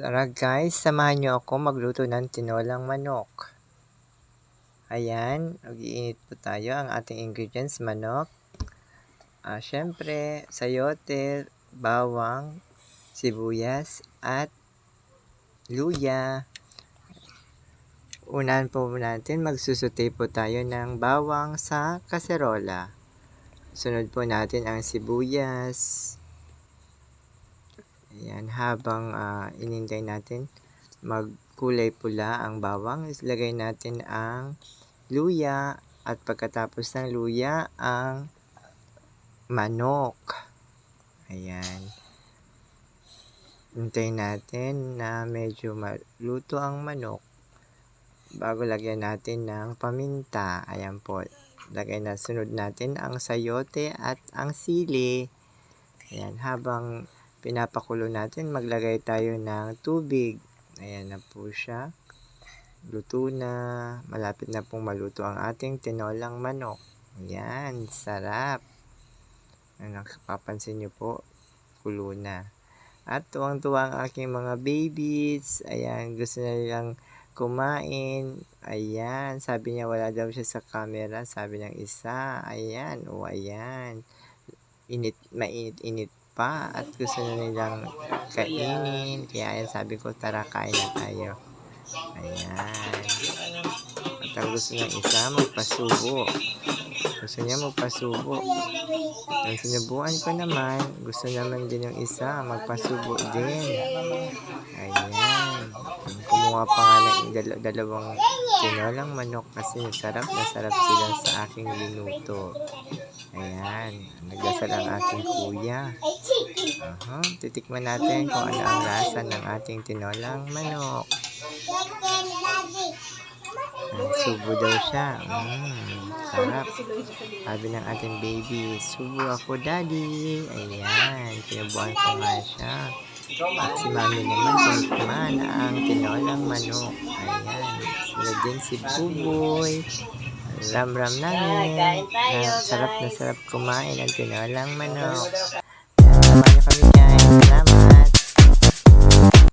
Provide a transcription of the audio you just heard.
Tara guys, samahan niyo ako magluto ng tinolang manok. Ayan, mag-iinit po tayo ang ating ingredients, manok. Ah, syempre, sayote, bawang, sibuyas, at luya. Unahan po natin, magsusute po tayo ng bawang sa kaserola. Sunod po natin ang sibuyas. Ayan, habang ah, inintay natin magkulay pula ang bawang, ilagay natin ang luya at pagkatapos ng luya ang manok. Ayan. Hintayin natin na medyo maluto ang manok bago lagyan natin ng paminta. Ayan po. Lagay na sunod natin ang sayote at ang sili. Ayan, habang pinapakulo natin, maglagay tayo ng tubig. Ayan na po siya. Luto na. Malapit na pong maluto ang ating tinolang manok. Ayan, sarap. Ano, papansin nyo po, kulo na. At tuwang-tuwa ang aking mga babies. Ayan, gusto na nilang kumain. Ayan, sabi niya wala daw siya sa camera. Sabi ng isa, ayan, o ayan. Init, mainit-init pa at gusto na nilang kainin. Kaya ayan, sabi ko, tara kain na tayo. Ayan. At ang gusto ng isa, magpasubo. Gusto niya magpasubo. Ang sinubuan ko naman, gusto naman din yung isa, magpasubo din. Ayan. Kumuha pa nga ng dal- dalawang tinolang manok kasi sarap na sarap sila sa aking linuto. Ayan. Nagdasal ang aking kuya. Aha. Titikman natin kung ano ang lasa ng ating tinolang manok. Subo daw siya. Mm, sarap. Sabi ng ating baby, subo ako daddy. Ayan, pinubuhan ko nga siya. At si mami naman tinikman ang tinolang manok. Ayan, sila din si Buboy. Ram-ram namin. Na, sarap na sarap kumain ang tinolang manok. Samahan niyo kami.